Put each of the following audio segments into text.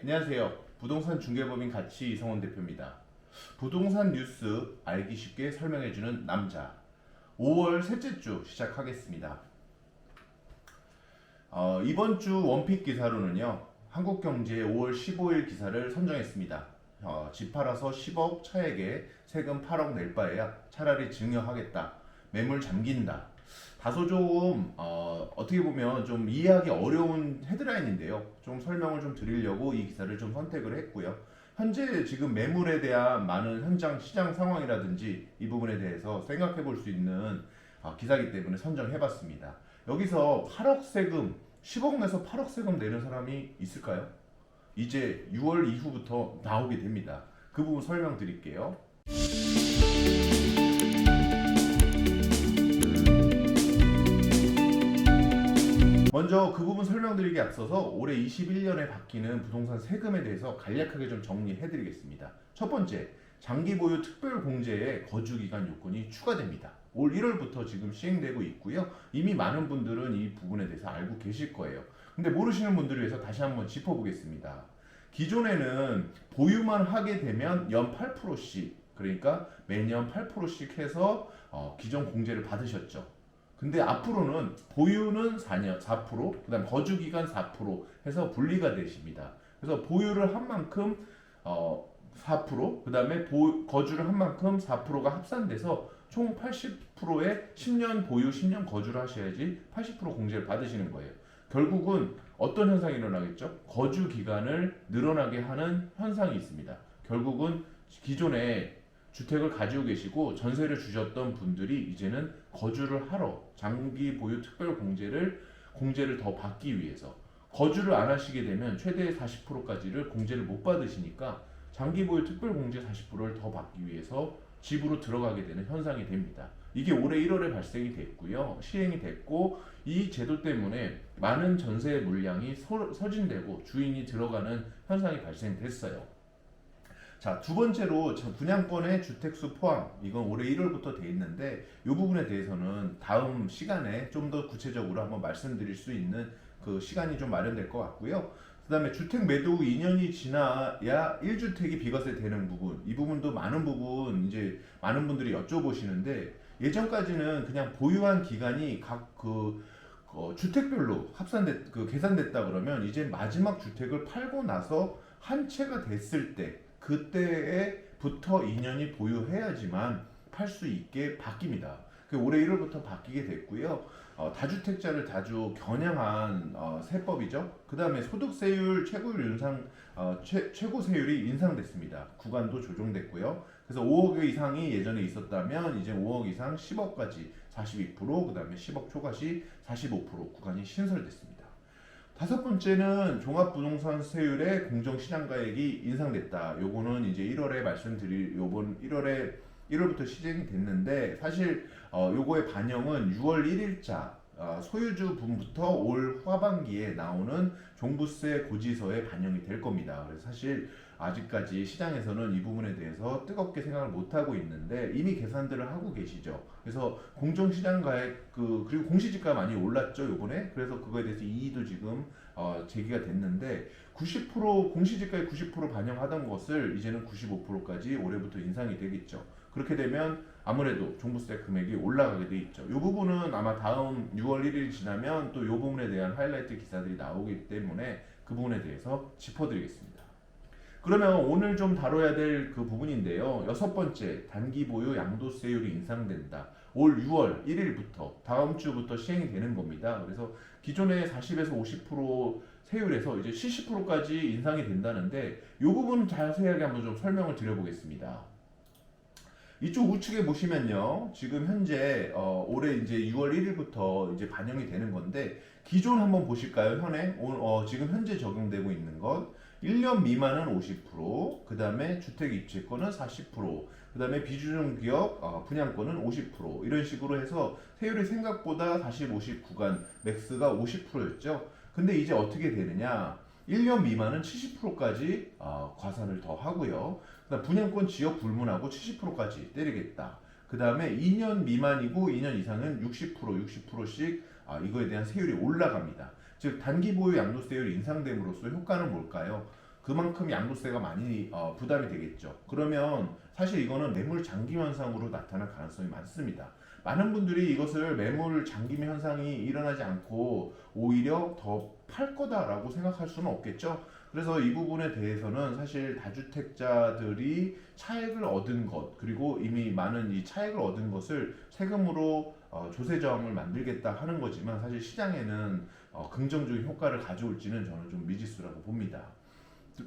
안녕하세요. 부동산 중개법인 가치 이성원 대표입니다. 부동산 뉴스 알기 쉽게 설명해주는 남자. 5월 셋째 주 시작하겠습니다. 어, 이번 주 원픽 기사로는요. 한국경제 5월 15일 기사를 선정했습니다. 어, 집 팔아서 10억 차액에 세금 8억 낼 바에야 차라리 증여하겠다. 매물 잠긴다. 다소 좀 어, 어떻게 보면 좀 이해하기 어려운 헤드라인인데요. 좀 설명을 좀 드리려고 이 기사를 좀 선택을 했고요. 현재 지금 매물에 대한 많은 현장 시장 상황이라든지 이 부분에 대해서 생각해 볼 수 있는 어, 기사이기 때문에 선정해 봤습니다. 여기서 8억 세금, 10억 내서 8억 세금 내는 사람이 있을까요? 이제 6월 이후부터 나오게 됩니다. 그 부분 설명드릴게요. 먼저 그 부분 설명드리기 앞서서 올해 21년에 바뀌는 부동산 세금에 대해서 간략하게 좀 정리해 드리겠습니다. 첫 번째, 장기 보유 특별 공제에 거주 기간 요건이 추가됩니다. 올 1월부터 지금 시행되고 있고요. 이미 많은 분들은 이 부분에 대해서 알고 계실 거예요. 근데 모르시는 분들을 위해서 다시 한번 짚어보겠습니다. 기존에는 보유만 하게 되면 연 8%씩 그러니까 매년 8%씩 해서 어, 기존 공제를 받으셨죠. 근데 앞으로는 보유는 4년 4%, 그다음 거주 기간 4% 해서 분리가 되십니다. 그래서 보유를 한 만큼 어 4%, 그다음에 보, 거주를 한 만큼 4%가 합산돼서 총 80%의 10년 보유, 10년 거주를 하셔야지 80% 공제를 받으시는 거예요. 결국은 어떤 현상이 일어나겠죠? 거주 기간을 늘어나게 하는 현상이 있습니다. 결국은 기존에 주택을 가지고 계시고 전세를 주셨던 분들이 이제는 거주를 하러 장기 보유 특별 공제를 공제를 더 받기 위해서 거주를 안 하시게 되면 최대 40%까지를 공제를 못 받으시니까 장기 보유 특별 공제 40%를 더 받기 위해서 집으로 들어가게 되는 현상이 됩니다. 이게 올해 1월에 발생이 됐고요. 시행이 됐고 이 제도 때문에 많은 전세 물량이 서, 서진되고 주인이 들어가는 현상이 발생됐어요. 자, 두 번째로 저 분양권의 주택수 포함 이건 올해 1월부터 돼 있는데 이 부분에 대해서는 다음 시간에 좀 더 구체적으로 한번 말씀드릴 수 있는 그 시간이 좀 마련될 것 같고요. 그다음에 주택 매도 후 2년이 지나야 1주택이 비과세 되는 부분 이 부분도 많은 부분 이제 많은 분들이 여쭤보시는데 예전까지는 그냥 보유한 기간이 각그 어, 주택별로 합산됐 그 계산됐다 그러면 이제 마지막 주택을 팔고 나서 한 채가 됐을 때 그때에부터 2년이 보유해야지만 팔 수 있게 바뀝니다. 그 올해 1월부터 바뀌게 됐고요. 어, 다주택자를 다주 겨냥한 어, 세법이죠. 그 다음에 소득세율 최고율 인상 어, 최, 최고 세율이 인상됐습니다. 구간도 조정됐고요. 그래서 5억 이상이 예전에 있었다면 이제 5억 이상 10억까지 42%, 그 다음에 10억 초과 시 45% 구간이 신설됐습니다. 다섯 번째는 종합부동산 세율의 공정시장가액이 인상됐다. 요거는 이제 1월에 말씀드릴 요번 1월에 1월부터 시행이 됐는데 사실 어, 요거의 반영은 6월 1일자 어, 소유주 분부터 올 하반기에 나오는 종부세 고지서에 반영이 될 겁니다. 그래서 사실 아직까지 시장에서는 이 부분에 대해서 뜨겁게 생각을 못 하고 있는데 이미 계산들을 하고 계시죠. 그래서 공정시장가액 그 그리고 공시지가 많이 올랐죠 요번에. 그래서 그거에 대해서 이의도 지금 어, 제기가 됐는데 90% 공시지가의 90% 반영하던 것을 이제는 95%까지 올해부터 인상이 되겠죠. 그렇게 되면 아무래도 종부세 금액이 올라가게 돼 있죠. 이 부분은 아마 다음 6월 1일 지나면 또 이 부분에 대한 하이라이트 기사들이 나오기 때문에 그 부분에 대해서 짚어드리겠습니다. 그러면 오늘 좀 다뤄야 될 그 부분인데요. 여섯 번째, 단기 보유 양도세율이 인상된다. 올 6월 1일부터 다음 주부터 시행이 되는 겁니다. 그래서 기존의 40에서 50% 세율에서 이제 70%까지 인상이 된다는데 이 부분 자세하게 한번 좀 설명을 드려보겠습니다. 이쪽 우측에 보시면요. 지금 현재 어, 올해 이제 6월 1일부터 이제 반영이 되는 건데 기존 한번 보실까요? 현행 오- 어, 지금 현재 적용되고 있는 것 1년 미만은 50%, 그 다음에 주택 입주권은 40%, 그 다음에 비주중 기업 어, 분양권은 50% 이런 식으로 해서 세율이 생각보다 40, 50 구간 맥스가 50%였죠. 근데 이제 어떻게 되느냐? 1년 미만은 70%까지 어, 과산을 더 하고요. 분양권 지역 불문하고 70%까지 때리겠다. 그 다음에 2년 미만이고 2년 이상은 60% 60%씩 아, 이거에 대한 세율이 올라갑니다. 즉 단기 보유 양도세율이 인상됨으로써 효과는 뭘까요? 그만큼 양도세가 많이 어, 부담이 되겠죠. 그러면 사실 이거는 매물 장기 현상으로 나타날 가능성이 많습니다. 많은 분들이 이것을 매물 장기 현상이 일어나지 않고 오히려 더 팔 거다라고 생각할 수는 없겠죠. 그래서 이 부분에 대해서는 사실 다주택자들이 차익을 얻은 것 그리고 이미 많은 이 차익을 얻은 것을 세금으로 어, 조세 저항을 만들겠다 하는 거지만 사실 시장에는 어, 긍정적인 효과를 가져올지는 저는 좀 미지수라고 봅니다.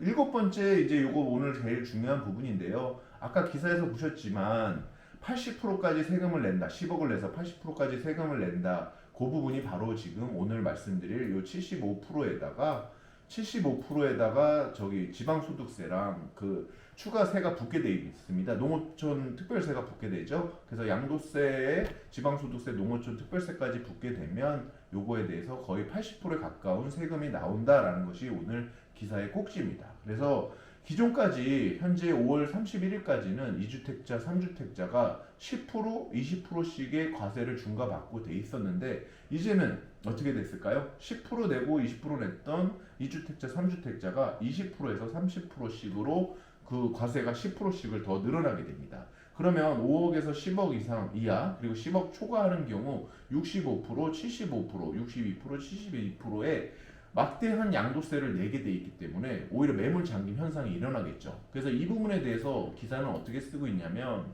일곱 번째 이제 요거 오늘 제일 중요한 부분인데요. 아까 기사에서 보셨지만 80%까지 세금을 낸다. 10억을 내서 80%까지 세금을 낸다. 그 부분이 바로 지금 오늘 말씀드릴 요 75%에다가 75%에다가 저기 지방소득세랑 그 추가세가 붙게 돼 있습니다. 농어촌 특별세가 붙게 되죠. 그래서 양도세에 지방소득세, 농어촌 특별세까지 붙게 되면 요거에 대해서 거의 80%에 가까운 세금이 나온다라는 것이 오늘 기사의 꼭지입니다. 그래서 기존까지 현재 5월 31일까지는 2주택자, 3주택자가 10%, 20%씩의 과세를 중과받고 돼 있었는데 이제는 어떻게 됐을까요? 10% 내고 20% 냈던 2주택자, 3주택자가 20%에서 30%씩으로 그 과세가 10%씩을 더 늘어나게 됩니다. 그러면 5억에서 10억 이상 이하 그리고 10억 초과하는 경우 65%, 75%, 62%, 72%의 막대한 양도세를 내게 돼 있기 때문에 오히려 매물 잠김 현상이 일어나겠죠. 그래서 이 부분에 대해서 기사는 어떻게 쓰고 있냐면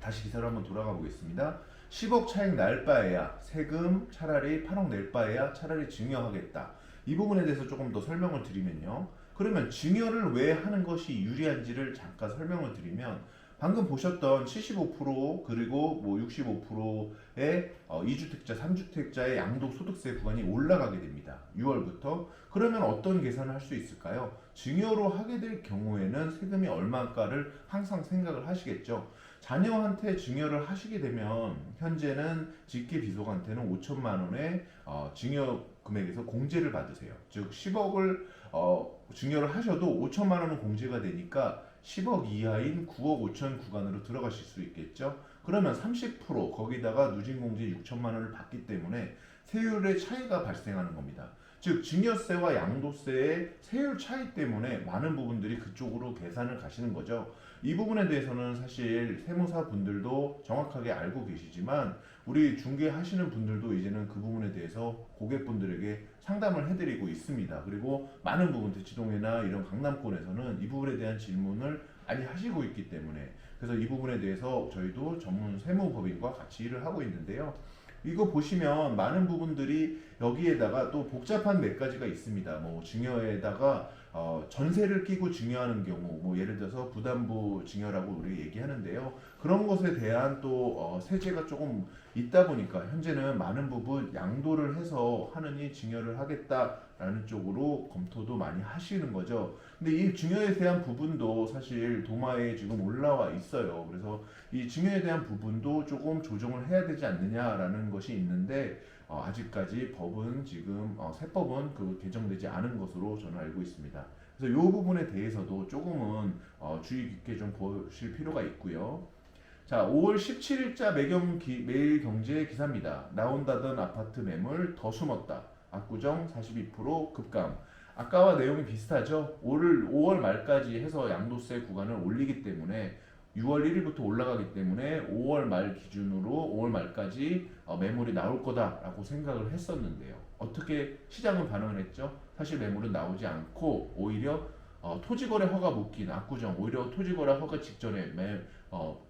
다시 기사를 한번 돌아가 보겠습니다. 10억 차익 날 바에야 세금 차라리 8억 낼 바에야 차라리 증여하겠다. 이 부분에 대해서 조금 더 설명을 드리면요. 그러면 증여를 왜 하는 것이 유리한지를 잠깐 설명을 드리면 방금 보셨던 75% 그리고 뭐 65%의 어, 2주택자, 3주택자의 양도 소득세 구간이 올라가게 됩니다. 6월부터. 그러면 어떤 계산을 할 수 있을까요? 증여로 하게 될 경우에는 세금이 얼마일까를 항상 생각을 하시겠죠. 자녀한테 증여를 하시게 되면 현재는 직계 비속한테는 5천만 원의 어, 증여 금액에서 공제를 받으세요. 즉 10억을 어, 증여를 하셔도 5천만 원은 공제가 되니까 10억 이하인 9억 5천 구간으로 들어가실 수 있겠죠. 그러면 30% 거기다가 누진공제 6천만 원을 받기 때문에 세율의 차이가 발생하는 겁니다. 즉 증여세와 양도세의 세율 차이 때문에 많은 부분들이 그쪽으로 계산을 가시는 거죠. 이 부분에 대해서는 사실 세무사 분들도 정확하게 알고 계시지만 우리 중개 하시는 분들도 이제는 그 부분에 대해서 고객분들에게 상담을 해드리고 있습니다. 그리고 많은 부분 대치동이나 이런 강남권에서는 이 부분에 대한 질문을 많이 하시고 있기 때문에 그래서 이 부분에 대해서 저희도 전문 세무법인과 같이 일을 하고 있는데요. 이거 보시면 많은 부분들이 여기에다가 또 복잡한 몇 가지가 있습니다. 뭐 증여에다가 어, 전세를 끼고 증여하는 경우, 뭐 예를 들어서 부담부 증여라고 우리 얘기하는데요. 그런 것에 대한 또 어, 세제가 조금 있다 보니까 현재는 많은 부분 양도를 해서 하느니 증여를 하겠다 라는 쪽으로 검토도 많이 하시는 거죠. 근데 이 증여에 대한 부분도 사실 도마에 지금 올라와 있어요. 그래서 이 증여에 대한 부분도 조금 조정을 해야 되지 않느냐라는 것이 있는데 어, 아직까지 법은 지금 어, 세법은 그 개정되지 않은 것으로 저는 알고 있습니다. 그래서 이 부분에 대해서도 조금은 어, 주의 깊게 좀 보실 필요가 있고요. 자, 5월 17일자 매경 기, 매일 경제 기사입니다. 나온다던 아파트 매물 더 숨었다. 압구정 42% 급감. 아까와 내용이 비슷하죠. 올 5월 말까지 해서 양도세 구간을 올리기 때문에 6월 1일부터 올라가기 때문에 5월 말 기준으로 5월 말까지 어, 매물이 나올 거다라고 생각을 했었는데요. 어떻게 시장은 반응을 했죠? 사실 매물은 나오지 않고 오히려 어, 토지거래 허가 묶인 압구정 오히려 토지거래 허가 직전에 매, 어,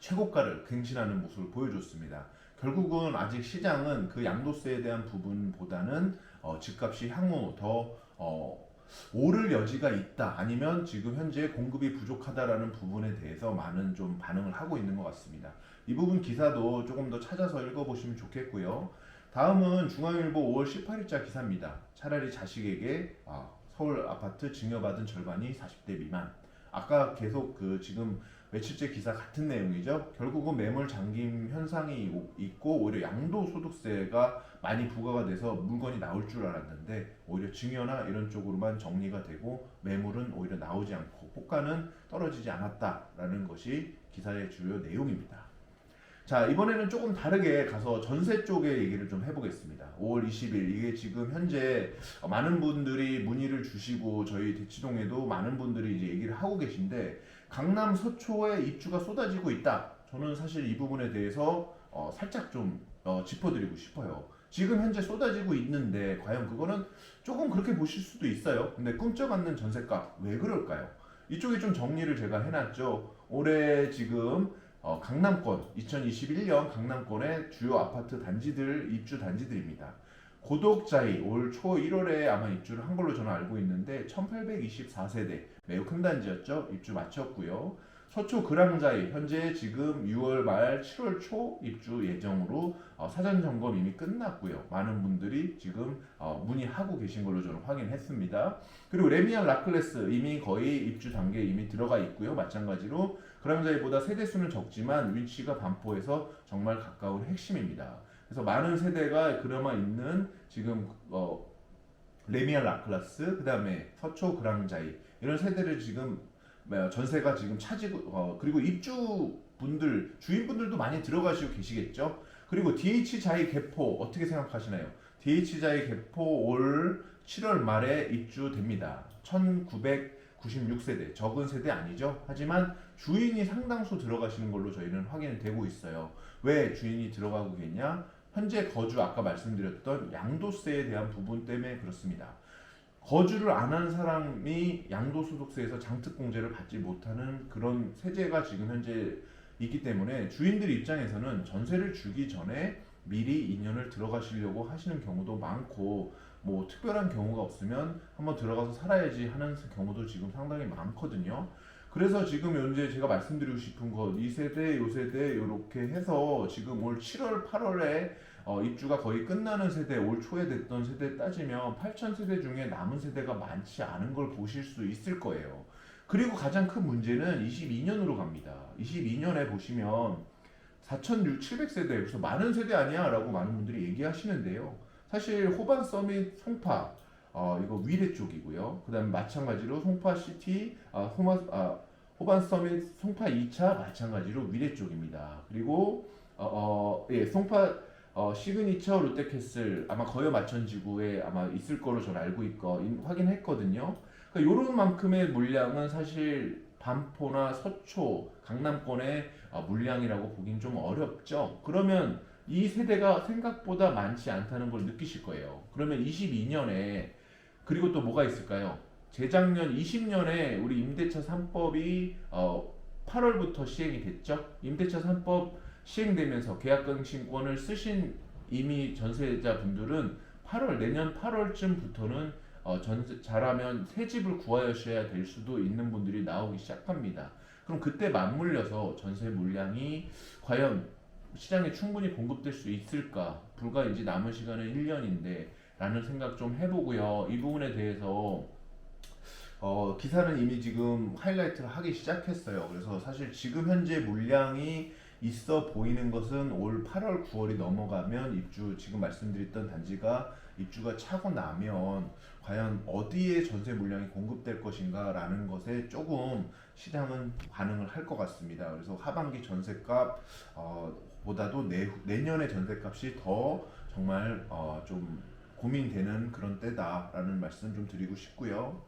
최고가를 갱신하는 모습을 보여줬습니다. 결국은 아직 시장은 그 양도세에 대한 부분보다는 어, 집값이 향후 더 어, 오를 여지가 있다 아니면 지금 현재 공급이 부족하다라는 부분에 대해서 많은 좀 반응을 하고 있는 것 같습니다. 이 부분 기사도 조금 더 찾아서 읽어보시면 좋겠고요. 다음은 중앙일보 5월 18일자 기사입니다. 차라리 자식에게 아, 서울 아파트 증여받은 절반이 40대 미만. 아까 계속 그 지금 며칠째 기사 같은 내용이죠. 결국은 매물 잠김 현상이 있고 오히려 양도소득세가 많이 부과가 돼서 물건이 나올 줄 알았는데 오히려 증여나 이런 쪽으로만 정리가 되고 매물은 오히려 나오지 않고 호가는 떨어지지 않았다라는 것이 기사의 주요 내용입니다. 자 이번에는 조금 다르게 가서 전세 쪽의 얘기를 좀 해보겠습니다. 5월 20일 이게 지금 현재 많은 분들이 문의를 주시고 저희 대치동에도 많은 분들이 이제 얘기를 하고 계신데 강남 서초에 입주가 쏟아지고 있다. 저는 사실 이 부분에 대해서 어, 살짝 좀 어, 짚어드리고 싶어요. 지금 현재 쏟아지고 있는데 과연 그거는 조금 그렇게 보실 수도 있어요. 근데 꿈쩍 않는 전세값 왜 그럴까요? 이쪽에 좀 정리를 제가 해놨죠. 올해 지금 어, 강남권 2021년 강남권의 주요 아파트 단지들 입주 단지들입니다. 고독자이 올 초 1월에 아마 입주를 한 걸로 저는 알고 있는데 1824세대 매우 큰 단지였죠. 입주 마쳤고요. 서초 그랑자이 현재 지금 6월 말 7월 초 입주 예정으로 어, 사전 점검 이미 끝났고요. 많은 분들이 지금 어, 문의하고 계신 걸로 저는 확인했습니다. 그리고 레미안 라클레스 이미 거의 입주 단계에 이미 들어가 있고요. 마찬가지로 그랑자이보다 세대 수는 적지만 위치가 반포에서 정말 가까운 핵심입니다. 그래서 많은 세대가 그나마 있는 지금 어, 레미안 라클라스 그다음에 서초 그랑자이 이런 세대를 지금 어, 전세가 지금 차지고 어, 그리고 입주 분들 주인분들도 많이 들어가시고 계시겠죠. 그리고 DH 자이 개포 어떻게 생각하시나요? DH 자이 개포 올 7월 말에 입주됩니다. 1996세대 적은 세대 아니죠. 하지만 주인이 상당수 들어가시는 걸로 저희는 확인되고 있어요. 왜 주인이 들어가고 계냐? 현재 거주 아까 말씀드렸던 양도세에 대한 부분 때문에 그렇습니다. 거주를 안 한 사람이 양도소득세에서 장특공제를 받지 못하는 그런 세제가 지금 현재 있기 때문에 주인들 입장에서는 전세를 주기 전에 미리 2년을 들어가시려고 하시는 경우도 많고 뭐 특별한 경우가 없으면 한번 들어가서 살아야지 하는 경우도 지금 상당히 많거든요. 그래서 지금 현재 제가 말씀드리고 싶은 것, 이 세대, 요 세대 이렇게 해서 지금 올 7월, 8월에 어, 입주가 거의 끝나는 세대, 올 초에 됐던 세대 따지면 8천 세대 중에 남은 세대가 많지 않은 걸 보실 수 있을 거예요. 그리고 가장 큰 문제는 22년으로 갑니다. 22년에 보시면 4,700세대, 그래서 많은 세대 아니야? 라고 많은 분들이 얘기하시는데요. 사실 호반 서밋 송파, 어, 이거 위례 쪽이고요. 그 다음에 마찬가지로 송파 시티, 아, 호마, 아, 호반 서밋 송파 2차 마찬가지로 위례 쪽입니다. 그리고, 어, 어, 예, 송파 어, 시그니처 롯데캐슬 아마 거여 마천지구에 아마 있을 거로 저는 알고 있고 인- 확인했거든요. 그러니까 요런 만큼의 물량은 사실 반포나 서초, 강남권의 어, 물량이라고 보긴 좀 어렵죠. 그러면 이 세대가 생각보다 많지 않다는 걸 느끼실 거예요. 그러면 22년에 그리고 또 뭐가 있을까요? 재작년 20년에 우리 임대차 3법이 어, 8월부터 시행이 됐죠. 임대차 3법 시행되면서 계약갱신권을 쓰신 이미 전세자 분들은 8월 내년 8월쯤부터는 어, 전세 잘하면 새 집을 구하셔야 될 수도 있는 분들이 나오기 시작합니다. 그럼 그때 맞물려서 전세 물량이 과연 시장에 충분히 공급될 수 있을까? 불과 이제 남은 시간은 1년인데 라는 생각 좀 해보고요. 이 부분에 대해서 어, 기사는 이미 지금 하이라이트를 하기 시작했어요. 그래서 사실 지금 현재 물량이 있어 보이는 것은 올 8월, 9월이 넘어가면 입주 지금 말씀드렸던 단지가 입주가 차고 나면 과연 어디에 전세 물량이 공급될 것인가라는 것에 조금 시장은 반응을 할 것 같습니다. 그래서 하반기 전세값 어, 보다도 내, 내년의 전세값이 더 정말 어, 좀 고민되는 그런 때다라는 말씀 좀 드리고 싶고요.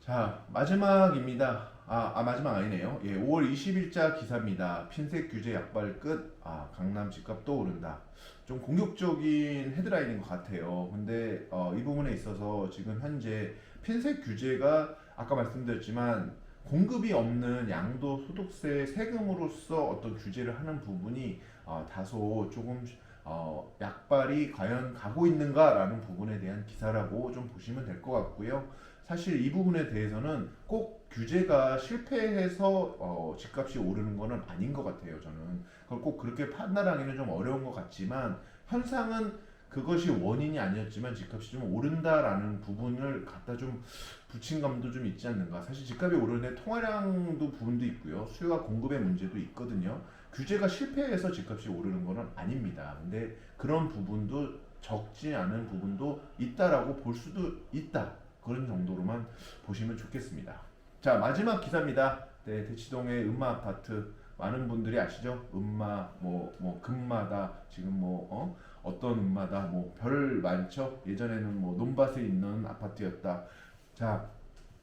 자 마지막입니다. 아, 아, 마지막 아니네요. 예, 5월 20일자 기사입니다. 핀셋 규제 약발 끝. 아 강남 집값 또 오른다. 좀 공격적인 헤드라인인 것 같아요. 근데 어, 이 부분에 있어서 지금 현재 핀셋 규제가 아까 말씀드렸지만 공급이 없는 양도 소득세 세금으로서 어떤 규제를 하는 부분이 어, 다소 조금 어, 약발이 과연 가고 있는가라는 부분에 대한 기사라고 좀 보시면 될 것 같고요. 사실 이 부분에 대해서는 꼭 규제가 실패해서 어, 집값이 오르는 거는 아닌 것 같아요. 저는 그걸 꼭 그렇게 판단하기는 좀 어려운 것 같지만 현상은 그것이 원인이 아니었지만 집값이 좀 오른다라는 부분을 갖다 좀 붙인 감도 좀 있지 않는가. 사실 집값이 오르는 통화량도 부분도 있고요. 수요와 공급의 문제도 있거든요. 규제가 실패해서 집값이 오르는 거는 아닙니다. 근데 그런 부분도 적지 않은 부분도 있다라고 볼 수도 있다. 그런 정도로만 보시면 좋겠습니다. 자 마지막 기사입니다. 네, 대치동의 음마 아파트 많은 분들이 아시죠? 음마 뭐뭐 금마다 지금 뭐 어? 어떤 음마다 뭐 별 많죠. 예전에는 뭐 논밭에 있는 아파트였다. 자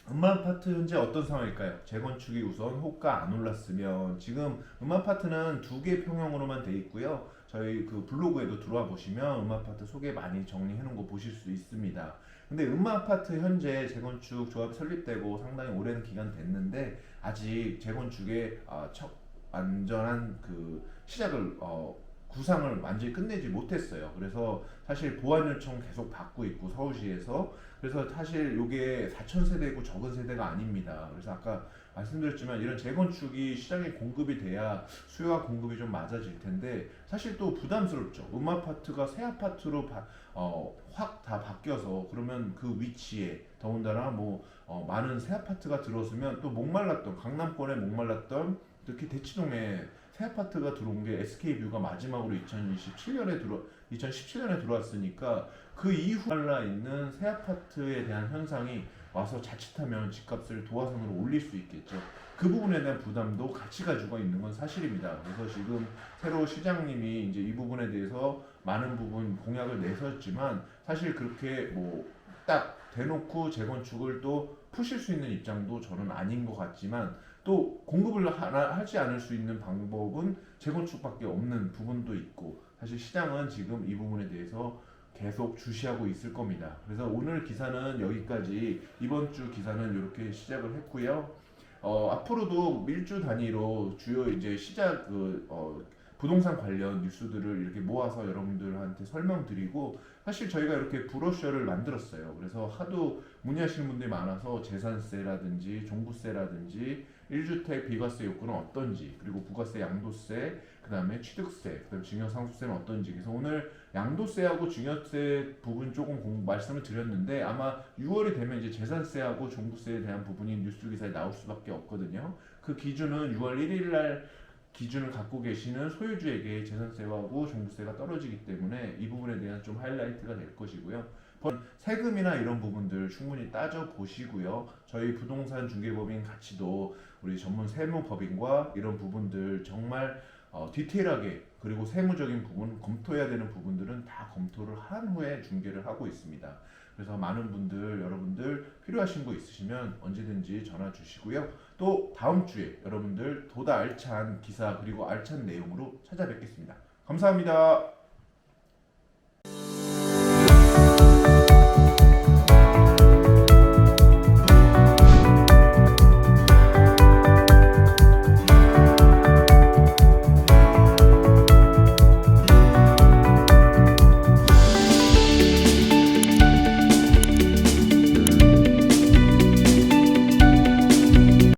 음마 아파트 현재 어떤 상황일까요? 재건축이 우선 호가 안 올랐으면 지금 음마 아파트는 두 개 평형으로만 돼 있고요. 저희 그 블로그에도 들어와 보시면 음마 아파트 소개 많이 정리해 놓은 거 보실 수 있습니다. 근데 음마 아파트 현재 재건축 조합 설립되고 상당히 오랜 기간 됐는데 아직 재건축의 아, 첫 완전한 그 시작을 어, 구상을 완전히 끝내지 못했어요. 그래서 사실 보안 요청 계속 받고 있고 서울시에서 그래서 사실 이게 4천 세대고 적은 세대가 아닙니다. 그래서 아까 말씀드렸지만 이런 재건축이 시장에 공급이 돼야 수요와 공급이 좀 맞아질 텐데 사실 또 부담스럽죠. 음 아파트가 새 아파트로 어, 확 다 바뀌어서 그러면 그 위치에 더군다나 뭐 어, 많은 새 아파트가 들어서면 또 목말랐던 강남권에 목말랐던 특히 대치동에 새 아파트가 들어온 게 SK뷰가 마지막으로 2027년에 들어 2017년에 들어왔으니까 그 이후 말라 있는 새 아파트에 대한 현상이 와서 자칫하면 집값을 도화선으로 올릴 수 있겠죠. 그 부분에 대한 부담도 같이 가지고 있는 건 사실입니다. 그래서 지금 새로 시장님이 이제 이 부분에 대해서 많은 부분 공약을 내셨지만 사실 그렇게 뭐 딱 대놓고 재건축을 또 푸실 수 있는 입장도 저는 아닌 것 같지만 또 공급을 하나, 하지 않을 수 있는 방법은 재건축밖에 없는 부분도 있고 사실 시장은 지금 이 부분에 대해서 계속 주시하고 있을 겁니다. 그래서 오늘 기사는 여기까지 이번 주 기사는 이렇게 시작을 했고요. 어, 앞으로도 밀주 단위로 주요 이제 시작 그 어, 부동산 관련 뉴스들을 이렇게 모아서 여러분들한테 설명드리고 사실 저희가 이렇게 브로셔를 만들었어요. 그래서 하도 문의하시는 분들이 많아서 재산세라든지 종부세라든지 1주택 비과세 요건은 어떤지 그리고 부가세 양도세 그 다음에 취득세 그 다음 증여상속세는 어떤지 그래서 오늘 양도세하고 증여세 부분 조금 공, 말씀을 드렸는데 아마 6월이 되면 이제 재산세하고 종부세에 대한 부분이 뉴스 기사에 나올 수밖에 없거든요. 그 기준은 6월 1일 날 기준을 갖고 계시는 소유주에게 재산세하고 종부세가 떨어지기 때문에 이 부분에 대한 좀 하이라이트가 될 것이고요. 번- 세금이나 이런 부분들 충분히 따져 보시고요. 저희 부동산 중개법인 같이도 우리 전문 세무법인과 이런 부분들 정말 어, 디테일하게 그리고 세무적인 부분 검토해야 되는 부분들은 다 검토를 한 후에 중개를 하고 있습니다. 그래서 많은 분들 여러분들 필요하신 거 있으시면 언제든지 전화 주시고요. 또 다음 주에 여러분들 보다 알찬 기사 그리고 알찬 내용으로 찾아뵙겠습니다. 감사합니다.